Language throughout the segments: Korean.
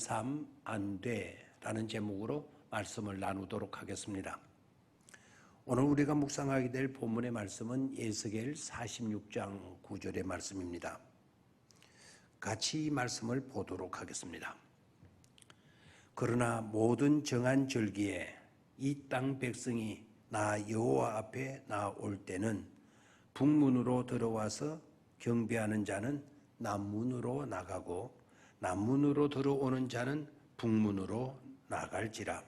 삶 안 돼라는 제목으로 말씀을 나누도록 하겠습니다. 오늘 우리가 묵상하게 될 본문의 말씀은 예스겔 46장 9절의 말씀입니다. 같이 이 말씀을 보도록 하겠습니다. 그러나 모든 정한 절기에 이 땅 백성이 나 여호와 앞에 나올 때는 북문으로 들어와서 경배하는 자는 남문으로 나가고 남문으로 들어오는 자는 북문으로 나갈지라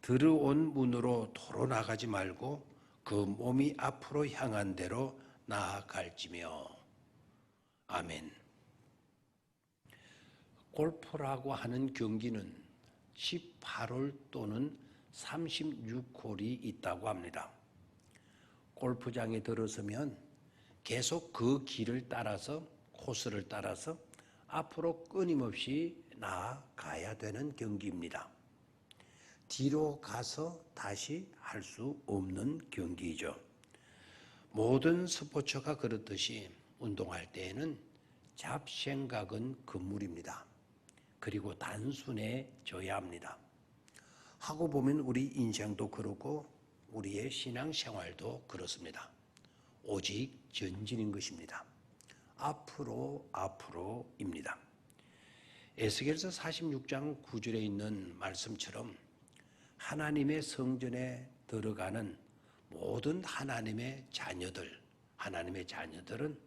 들어온 문으로 도로 나가지 말고 그 몸이 앞으로 향한 대로 나아갈지며 아멘. 골프라고 하는 경기는 18홀 또는 36홀이 있다고 합니다. 골프장에 들어서면 계속 그 길을 따라서 코스를 따라서 앞으로 끊임없이 나아가야 되는 경기입니다. 뒤로 가서 다시 할 수 없는 경기이죠. 모든 스포츠가 그렇듯이 운동할 때에는 잡생각은 금물입니다. 그리고 단순해져야 합니다. 하고 보면 우리 인생도 그렇고 우리의 신앙 생활도 그렇습니다. 오직 전진인 것입니다. 앞으로 앞으로입니다. 에스겔서 46장 9절에 있는 말씀처럼 하나님의 성전에 들어가는 모든 하나님의 자녀들, 하나님의 자녀들은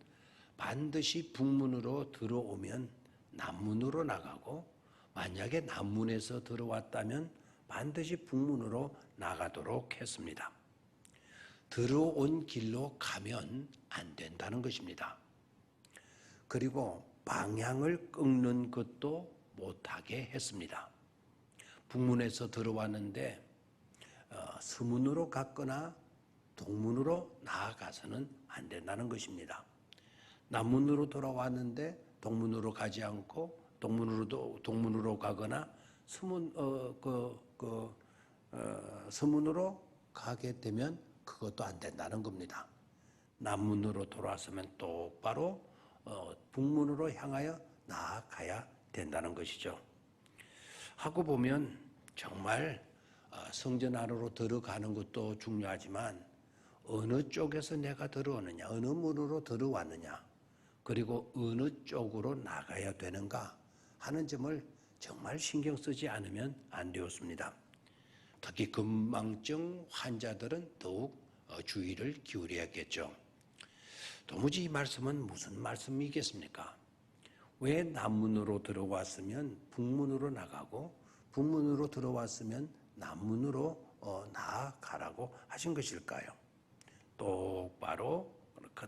반드시 북문으로 들어오면 남문으로 나가고 만약에 남문에서 들어왔다면 반드시 북문으로 나가도록 했습니다. 들어온 길로 가면 안 된다는 것입니다. 그리고 방향을 꺾는 것도 못하게 했습니다. 북문에서 들어왔는데 어, 서문으로 갔거나 동문으로 나아가서는 안 된다는 것입니다. 남문으로 돌아왔는데 동문으로 가지 않고 동문으로도 동문으로 가거나 서문 어그 그, 어, 가게 되면 그것도 안 된다는 겁니다. 남문으로 돌아서면 똑바로 어, 북문으로 향하여 나아가야 된다는 것이죠. 하고 보면 정말 어, 성전 안으로 들어가는 것도 중요하지만 어느 쪽에서 내가 들어오느냐, 어느 문으로 들어왔느냐, 그리고 어느 쪽으로 나가야 되는가 하는 점을 정말 신경 쓰지 않으면 안 되었습니다. 특히 건망증 환자들은 더욱 어, 주의를 기울여야겠죠. 도무지 이 말씀은 무슨 말씀이겠습니까? 왜 남문으로 들어왔으면 북문으로 나가고 북문으로 들어왔으면 남문으로 어, 나아가라고 하신 것일까요? 똑바로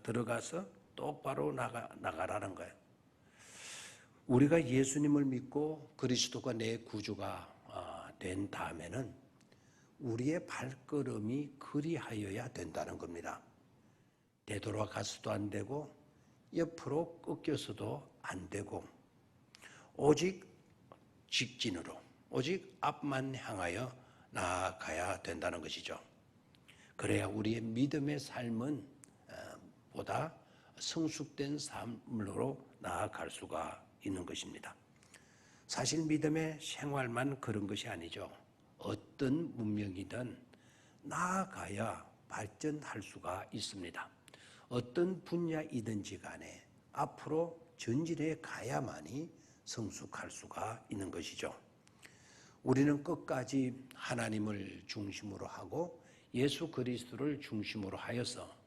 들어가서 똑바로 나가, 나가라는 거예요. 우리가 예수님을 믿고 그리스도가 내 구주가 어, 된 다음에는 우리의 발걸음이 그리하여야 된다는 겁니다. 되돌아가서도 안 되고 옆으로 꺾여서도 안 되고 오직 직진으로 오직 앞만 향하여 나아가야 된다는 것이죠. 그래야 우리의 믿음의 삶은 어, 보다 성숙된 삶으로 나아갈 수가 있는 것입니다. 사실 믿음의 생활만 그런 것이 아니죠. 어떤 문명이든 나아가야 발전할 수가 있습니다. 어떤 분야이든지 간에 앞으로 전진해 가야만이 성숙할 수가 있는 것이죠. 우리는 끝까지 하나님을 중심으로 하고 예수 그리스도를 중심으로 하여서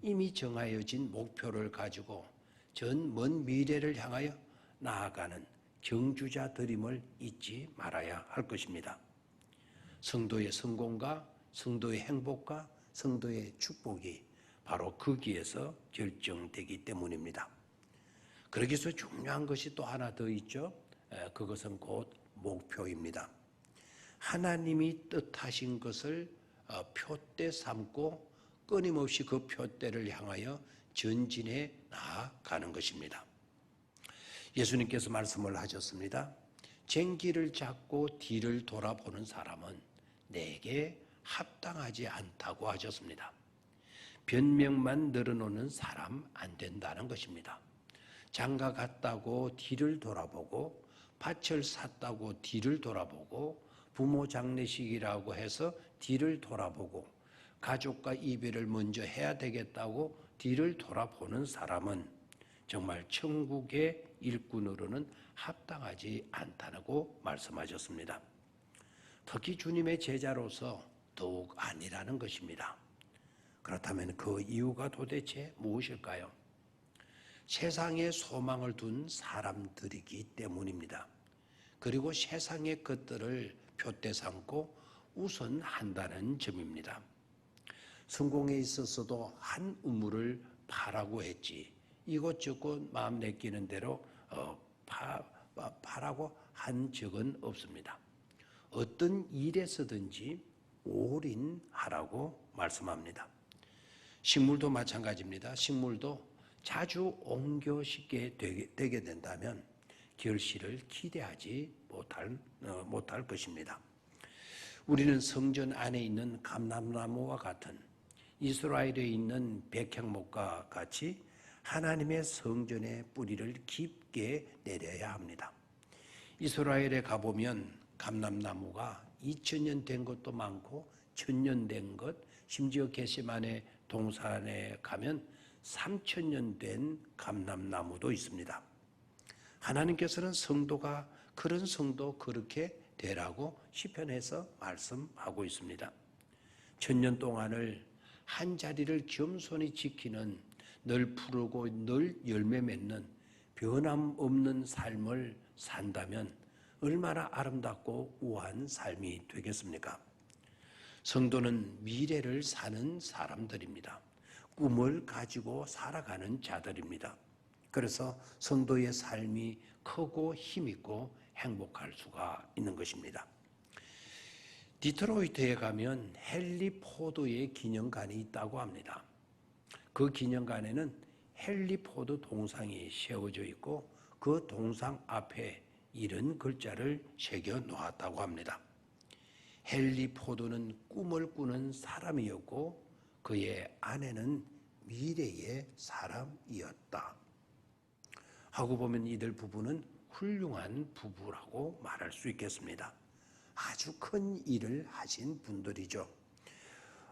이미 정하여진 목표를 가지고 전 먼 미래를 향하여 나아가는 경주자들임을 잊지 말아야 할 것입니다. 성도의 성공과 성도의 행복과 성도의 축복이 바로 거기에서 결정되기 때문입니다. 그러기서 중요한 것이 또 하나 더 있죠. 그것은 곧 목표입니다. 하나님이 뜻하신 것을 어, 표대 삼고 끊임없이 그 표대를 향하여 전진해 나아가는 것입니다. 예수님께서 말씀을 하셨습니다. 쟁기를 잡고 뒤를 돌아보는 사람은 내게 합당하지 않다고 하셨습니다. 변명만 늘어놓는 사람 안 된다는 것입니다. 장가 갔다고 뒤를 돌아보고 밭을 샀다고 뒤를 돌아보고 부모 장례식이라고 해서 뒤를 돌아보고 가족과 이별을 먼저 해야 되겠다고 뒤를 돌아보는 사람은 정말 천국의 일꾼으로는 합당하지 않다고 말씀하셨습니다. 특히 주님의 제자로서 더욱 아니라는 것입니다. 그렇다면 그 이유가 도대체 무엇일까요? 세상에 소망을 둔 사람들이기 때문입니다. 그리고 세상의 것들을 표대 삼고 우선한다는 점입니다. 성공에 있어서도 한 우물을 파라고 했지 이곳저곳 마음 내끼는 대로 어, 파, 파, 파 라고 한 적은 없습니다. 어떤 일에서든지 올인하라고 말씀합니다. 식물도 마찬가지입니다. 식물도 자주 옮겨 싣게 되게, 된다면 결실을 기대하지 못할, 어, 못할 것입니다. 우리는 성전 안에 있는 감람나무와 같은 이스라엘에 있는 백향목과 같이 하나님의 성전의 뿌리를 깊게 내려야 합니다. 이스라엘에 가보면 감람나무가 2000년 된 것도 많고 1000년 된 것, 심지어 게시만의 동산에 가면 3000년 된 감람나무도 있습니다. 하나님께서는 성도가 그런 성도 그렇게 되라고 시편에서 말씀하고 있습니다. 천년 동안을 한 자리를 겸손히 지키는 늘 푸르고 늘 열매 맺는 변함없는 삶을 산다면 얼마나 아름답고 우아한 삶이 되겠습니까? 성도는 미래를 사는 사람들입니다. 꿈을 가지고 살아가는 자들입니다. 그래서 성도의 삶이 크고 힘있고 행복할 수가 있는 것입니다. 디트로이트에 가면 헨리 포드의 기념관이 있다고 합니다. 그 기념관에는 헨리 포드 동상이 세워져 있고 그 동상 앞에 이런 글자를 새겨 놓았다고 합니다. 헨리 포드는 꿈을 꾸는 사람이었고 그의 아내는 미래의 사람이었다. 하고 보면 이들 부부는 훌륭한 부부라고 말할 수 있겠습니다. 아주 큰 일을 하신 분들이죠.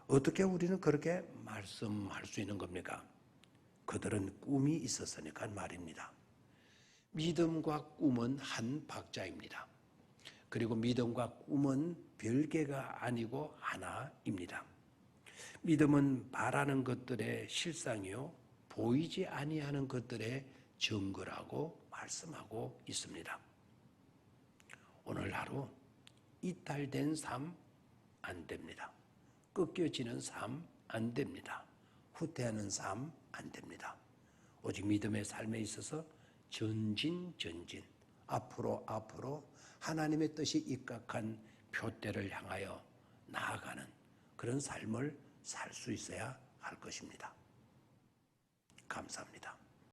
어떻게 우리는 그렇게 말씀할 수 있는 겁니까? 그들은 꿈이 있었으니까 말입니다. 믿음과 꿈은 한 박자입니다. 그리고 믿음과 꿈은 별개가 아니고 하나입니다. 믿음은 바라는 것들의 실상이요 보이지 아니하는 것들의 증거라고 말씀하고 있습니다. 오늘 하루 이탈된 삶 안 됩니다. 꺾여지는 삶 안 됩니다. 후퇴하는 삶 안 됩니다. 오직 믿음의 삶에 있어서 전진 전진 앞으로 앞으로 하나님의 뜻이 입각한 표대를 향하여 나아가는 그런 삶을 살 수 있어야 할 것입니다. 감사합니다.